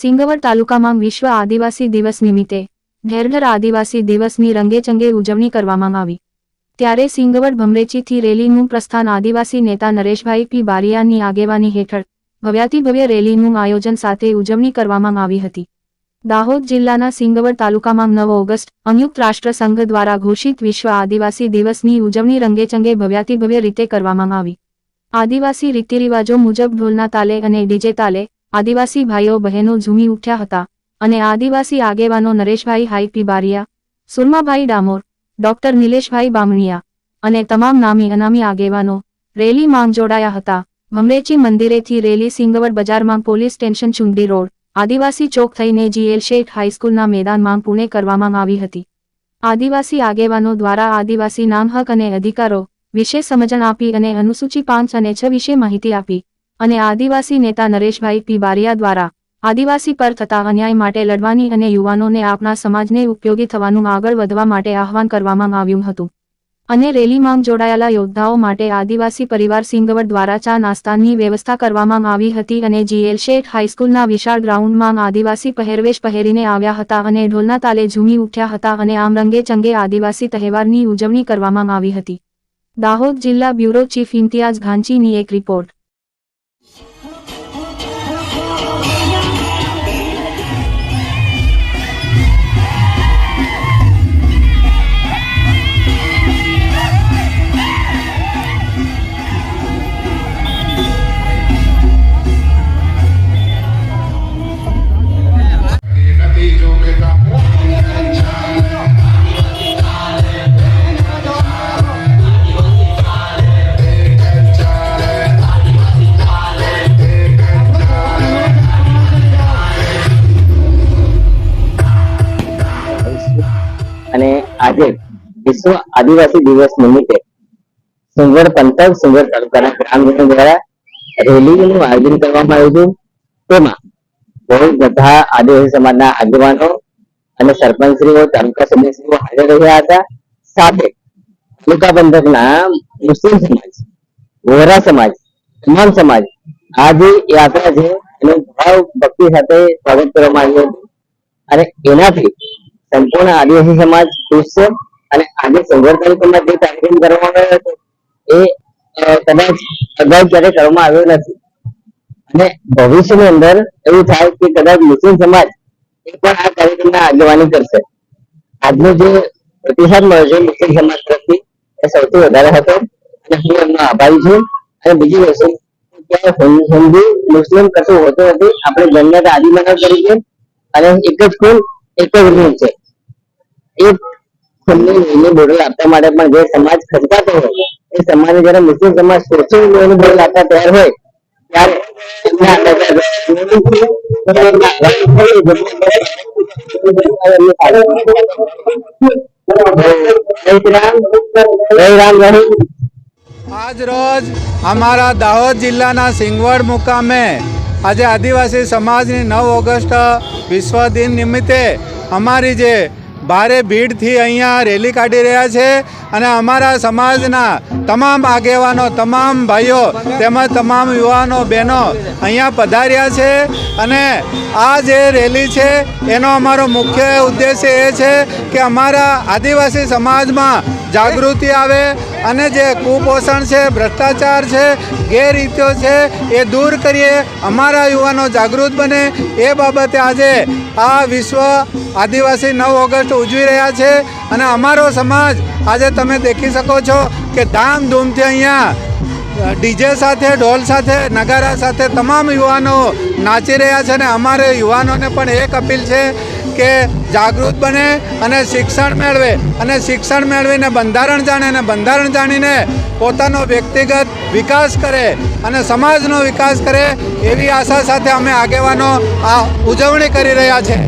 સિંગવડ તાલુકામાં વિશ્વ આદિવાસી દિવસ નિમિત્તે ઢેરઢર આદિવાસી દિવસની રંગેચંગે ઉજવણી કરવામાં આવી. ત્યારે સિંગવડ ભમરેચીથી રેલીનું પ્રસ્થાન આદિવાસી નેતા નરેશભાઈ પી બારિયાની આગેવાની હેઠળ ભવ્યાતિભવ્ય રેલીનું આયોજન સાથે ઉજવણી કરવામાં આવી હતી. દાહોદ જિલ્લાના સિંગવડ તાલુકામાં નવ ઓગસ્ટ સંયુક્ત રાષ્ટ્ર સંઘ દ્વારા ઘોષિત વિશ્વ આદિવાસી દિવસની ઉજવણી રંગેચંગે ભવ્યાતિભવ્ય રીતે કરવામાં આવી. આદિવાસી રીતિરિવાજો મુજબ ઢોલના તાલે અને ડીજે તાલે આદિવાસી ભાઈઓ બહેનો ઝૂમી ઉઠ્યા હતા અને આદિવાસી આગેવાનો નરેશભાઈ હાઈપી બારિયા સુરમાભાઈ ડામોર, ડોક્ટર નિલેશભાઈ બામણિયા અને તમામ નામી અનામી આગેવાનો રેલી માંગ જોડાયા હતા. ભમરેચી મંદિરેથી રેલી સિંગવડ બજારમાં પોલીસ સ્ટેશન ચુંડી રોડ, આદિવાસી ચોક થઈને જીએલ શેઠ હાઈસ્કૂલના મેદાનમાં પુણે કરવામાં આવી હતી. આદિવાસી આગેવાનો દ્વારા આદિવાસી નામ હક અને અધિકારો વિશે સમજણ આપી અને અનુસૂચિ પાંચ અને છ વિશે માહિતી આપી. અને આદિવાસી નેતા નરેશભાઈ પી બારિયા દ્વારા આદિવાસી પર થતા અન્યાય માટે લડવાની અને યુવાનોને આપણા સમાજને ઉપયોગી થવાનું આગળ વધવા માટે આહવાન કરવામાં આવ્યું હતું. અને રેલીમાં જોડાયેલા યોદ્ધાઓ માટે આદિવાસી પરિવાર સિંગવડ દ્વારા ચા નાસ્તાની વ્યવસ્થા કરવામાં આવી હતી અને જીએલ શેઠ હાઈસ્કૂલના વિશાળ ગ્રાઉન્ડમાં આદિવાસી પહેરવેશ પહેરીને આવ્યા હતા અને ઢોલના તાલે ઝૂમી ઉઠ્યા હતા અને આમ રંગે ચંગે આદિવાસી તહેવારની ઉજવણી કરવામાં આવી હતી. દાહોદ જિલ્લા બ્યુરો ચીફ ઇમ્તિયાઝ ઘાંચીની એક રિપોર્ટ. અને આજે વિશ્વ આદિવાસી દિવસ નિમિત્તે સુંદર પંથક, સુંદર તાલુકાના ગ્રામજનો દ્વારા રેલીનું આયોજન કરવામાં આવ્યું હતું તેમાં બહુ બધા આદિવાસી સમાજના આગેવાનો અને સરપંચશ્રીઓ, તાલુકા સદસ્યશ્રીઓ હાજર રહ્યા હતા. સાથે તાલુકા પંથકના મુસ્લિમ સમાજ, વોરા સમાજ, તમામ સમાજ આ જે યાત્રા છે. એનું ભાવ ભક્તિ સાથે સ્વાગત કરવામાં આવ્યું હતું અને એનાથી સંપૂર્ણ આદિવાસી સમાજ ખુશ છે અને આજે સંઘર તાલુકામાં જે કાર્યક્રમ કરવામાં આવ્યો હતો, એ કદાચ અગાઉ ક્યારે કરવામાં આવ્યો નથી. અને ભવિષ્યની અંદર એવું થાય કે કદાચ મુસ્લિમ સમાજ એ પણ આ કાર્યક્રમના આગેવાની કરશે. આજનો જે પ્રતિસાદ મળ્યો છે મુસ્લિમ સમાજ તરફથી, એ સૌથી વધારે હતો. અને હું એમનો આભારી છું. અને બીજી વસ્તુ હિન્દુ મુસ્લિમ કશું હોતું નથી. આપણે જન્મત આદિ માનવ તરીકે અને એક જ કુલ, એક જ રૂમ છે. આજ રોજ અમારા દાહોદ જિલ્લાના સિંગવડ મુકામે આજે આદિવાસી સમાજની નવ ઓગસ્ટ વિશ્વ દિન નિમિત્તે અમારી જે ભારે ભીડથી અહીંયા રેલી કાઢી રહ્યા છે અને અમારા સમાજના તમામ આગેવાનો, તમામ ભાઈઓ તેમજ તમામ યુવાનો, બહેનો અહીંયા પધાર્યા છે અને આ જે રેલી છે એનો અમારો મુખ્ય ઉદ્દેશ્ય એ છે કે અમારા આદિવાસી સમાજમાં જાગૃતિ આવે અને જે કુપોષણ છે, ભ્રષ્ટાચાર છે, ગેરરીતિઓ છે, એ દૂર કરીએ, અમારા યુવાનો જાગૃત બને. એ બાબતે આજે આ વિશ્વ આદિવાસી નવ ઓગસ્ટ ઉજવી રહ્યા છે અને અમારો સમાજ આજે તમે દેખી શકો છો કે ધામધૂમથી અહીંયા ડીજે સાથે, ઢોલ સાથે, નગારા સાથે તમામ યુવાનો નાચી રહ્યા છે અને અમારે યુવાનોને પણ એક અપીલ છે કે જાગૃત બને અને શિક્ષણ મેળવે અને શિક્ષણ મેળવીને બંધારણ જાણે અને બંધારણ જાણીને પોતાનો વ્યક્તિગત વિકાસ કરે અને સમાજનો વિકાસ કરે એવી આશા સાથે અમે આગેવાનો આ ઉજવણી કરી રહ્યા છે.